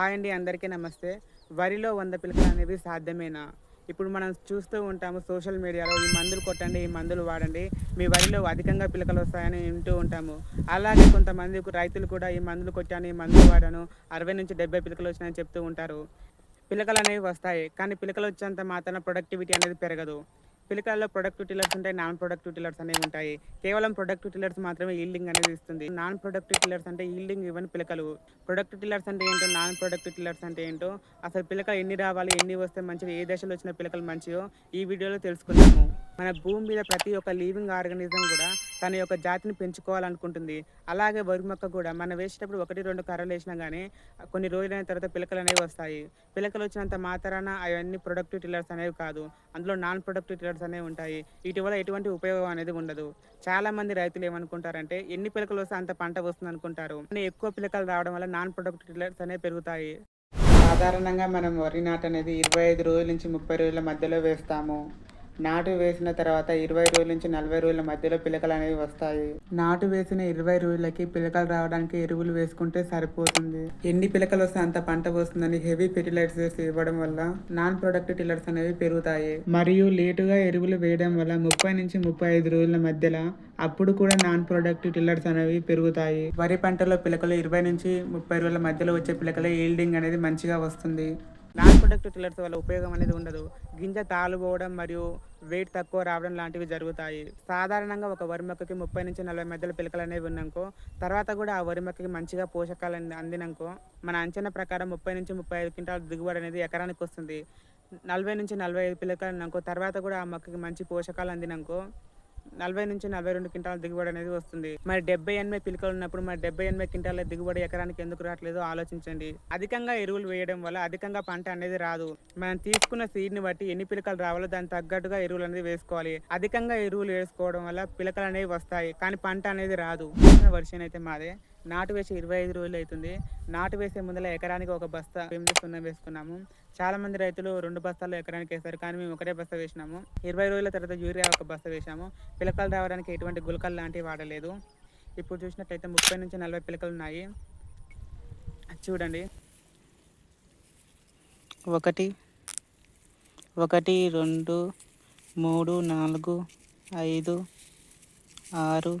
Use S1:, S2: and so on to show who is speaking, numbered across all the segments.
S1: Hi అండి అందరికీ నమస్తే. వరిలో వంద పిలకలు అనేవి సాధ్యమేనా? ఇప్పుడు మనం చూస్తూ ఉంటాము సోషల్ మీడియాలో ఈ మందులు కొట్టండి ఈ మందులు వాడండి మీ వరిలో అధికంగా పిలకలు వస్తాయని వింటూ ఉంటాము. అలాగే కొంతమంది రైతులు కూడా ఈ మందులు కొట్టాను ఈ మందులు వాడాను అరవై నుంచి డెబ్బై పిలకలు వచ్చినాయని చెప్తూ ఉంటారు. పిలకలు అనేవి వస్తాయి కానీ పిలకలు వచ్చేంత మాత్రాన ప్రొడక్టివిటీ అనేది పెరగదు. పిలకలలో ప్రొడక్టివ్ టిల్లర్స్ ఉంటాయి నాన్ ప్రొడక్టివ్ టిల్లర్స్ అనేవి ఉంటాయి. కేవలం ప్రొడక్టివ్ టిల్లర్స్ మాత్రమే ఈల్డింగ్ అనేది ఇస్తుంది. నాన్ ప్రొడక్టివ్ టిల్లర్స్ అంటే ఈల్డింగ్ ఇవ్వని పిలకలు. ప్రొడక్టివ్ టిల్లర్స్ అంటే ఏంటో నాన్ ప్రొడక్టివ్ టిల్లర్స్ అంటే ఏంటో అసలు పిలకలు ఎన్ని రావాలి ఎన్ని వస్తే మంచివి ఏ దశలో వచ్చిన పిలకలు మంచివో ఈ వీడియోలో తెలుసుకుందాము. మన భూమి మీద ప్రతి ఒక్క లీవింగ్ ఆర్గానిజం కూడా తన యొక్క జాతిని పెంచుకోవాలనుకుంటుంది. అలాగే వరి మొక్క కూడా మనం వేసేటప్పుడు ఒకటి రెండు కర్రలు వేసినా కానీ కొన్ని రోజులైన తర్వాత పిలకలు అనేవి వస్తాయి. పిలకలు వచ్చినంత మాత్రాన అవన్నీ ప్రొడక్టివ్ టిల్లర్స్ అనేవి కాదు. అందులో నాన్ ప్రొడక్టివ్ టిల్లర్స్ అనేవి ఉంటాయి. వీటి వల్ల ఎటువంటి ఉపయోగం అనేది ఉండదు. చాలామంది రైతులు ఏమనుకుంటారంటే ఎన్ని పిలకలు వస్తే అంత పంట వస్తుంది అనుకుంటారు కానీ ఎక్కువ పిలకలు రావడం వల్ల నాన్ ప్రొడక్టివ్ టిల్లర్స్ అనేవి పెరుగుతాయి. సాధారణంగా మనం వరి నాటు అనేది ఇరవై ఐదు రోజుల నుంచి ముప్పై రోజుల మధ్యలో వేస్తాము. నాటు వేసిన తర్వాత ఇరవై రోజుల నుంచి నలభై రోజుల మధ్యలో పిలకలు అనేవి వస్తాయి. నాటు వేసిన ఇరవై రోజులకి పిలకలు రావడానికి ఎరువులు వేసుకుంటే సరిపోతుంది. ఎన్ని పిలకలు వస్తే అంత పంట వస్తుందని హెవీ ఫెర్టిలైజర్స్ ఇవ్వడం వల్ల నాన్ ప్రొడక్టివ్ టిల్లర్స్ అనేవి పెరుగుతాయి. మరియు లేటుగా ఎరువులు వేయడం వల్ల ముప్పై నుంచి ముప్పై ఐదు రోజుల మధ్యలో అప్పుడు కూడా నాన్ ప్రొడక్టివ్ టిల్లర్స్ అనేవి పెరుగుతాయి. వరి పంటలో పిలకలు ఇరవై నుంచి ముప్పై రోజుల మధ్యలో వచ్చే పిలకలే ఈల్డింగ్ అనేది మంచిగా వస్తుంది. నాన్ ప్రొడక్టివ్ టిల్లర్స్ వల్ల ఉపయోగం అనేది ఉండదు. గింజ తాలుపోవడం మరియు వెయిట్ తక్కువ రావడం లాంటివి జరుగుతాయి. సాధారణంగా ఒక వరి మొక్కకి ముప్పై నుంచి నలభై మధ్యలో పిలకలు అనేవి ఉన్నాకో తర్వాత కూడా ఆ వరి మొక్కకి మంచిగా పోషకాలు అందినాకో మన అంచనా ప్రకారం ముప్పై నుంచి ముప్పై ఐదు క్వింటాల దిగుబడి అనేది ఎకరానికి వస్తుంది. నలభై నుంచి నలభై ఐదు పిలకలు అన్నాకో తర్వాత కూడా ఆ మొక్కకి మంచి పోషకాలు అందినాకో నలభై నుంచి నలభై రెండు క్వింటాల దిగుబడి అనేది వస్తుంది. మరి డెబ్బై ఎనభై పిలకలు ఉన్నప్పుడు మరి డెబ్బై ఎనభై క్వింటాల దిగుబడి ఎకరానికి ఎందుకు రావట్లేదో ఆలోచించండి. అధికంగా ఎరువులు వేయడం వల్ల అధికంగా పంట అనేది రాదు. మనం తీసుకున్న సీడ్ని బట్టి ఎన్ని పిలకలు రావాలో దానికి తగ్గట్టుగా ఎరువులు అనేది వేసుకోవాలి. అధికంగా ఎరువులు వేసుకోవడం వల్ల పిలకలు అనేవి వస్తాయి కానీ పంట అనేది రాదు. వర్షం అయితే మాదే. నాటు వేసి ఇరవై ఐదు రోజులు అవుతుంది. నాటు వేసే ముందర ఎకరానికి ఒక బస్తా ఎనిమిది సున్నం వేసుకున్నాము. చాలా మంది రైతులు రెండు బస్తాలు ఎకరానికి వేస్తారు కానీ మేము ఒకటే బస్తా వేసినాము. ఇరవై రోజుల తర్వాత యూరియా ఒక బస్తా వేసాము పిలకలు రావడానికి ఎటువంటి గులకలు లాంటివి వాడలేదు. ఇప్పుడు చూసినట్లయితే ముప్పై నుంచి నలభై పిలకలు ఉన్నాయి. చూడండి. ఒకటి ఒకటి రెండు మూడు నాలుగు ఐదు ఆరు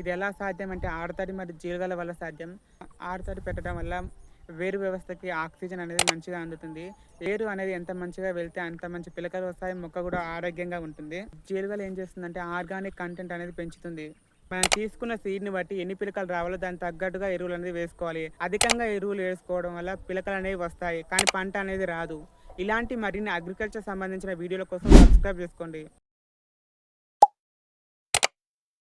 S1: ఇది ఎలా సాధ్యం అంటే ఆడతడి మరియు జీలగల వల్ల సాధ్యం. ఆడతడి పెట్టడం వల్ల వేరు వ్యవస్థకి ఆక్సిజన్ అనేది మంచిగా అందుతుంది. వేరు అనేది ఎంత మంచిగా వెళ్తే అంత మంచి పిలకలు వస్తాయి మొక్క కూడా ఆరోగ్యంగా ఉంటుంది. జీలుగలు ఏం చేస్తుందంటే ఆర్గానిక్ కంటెంట్ అనేది పెంచుతుంది. మనం తీసుకున్న సీడ్ని బట్టి ఎన్ని పిలకలు రావాలో దానికి తగ్గట్టుగా ఎరువులు అనేది వేసుకోవాలి. అధికంగా ఎరువులు వేసుకోవడం వల్ల పిలకలు అనేవి వస్తాయి కానీ పంట అనేది రాదు. ఇలాంటి మరిన్ని అగ్రికల్చర్ సంబంధించిన వీడియోల కోసం సబ్స్క్రైబ్ చేసుకోండి.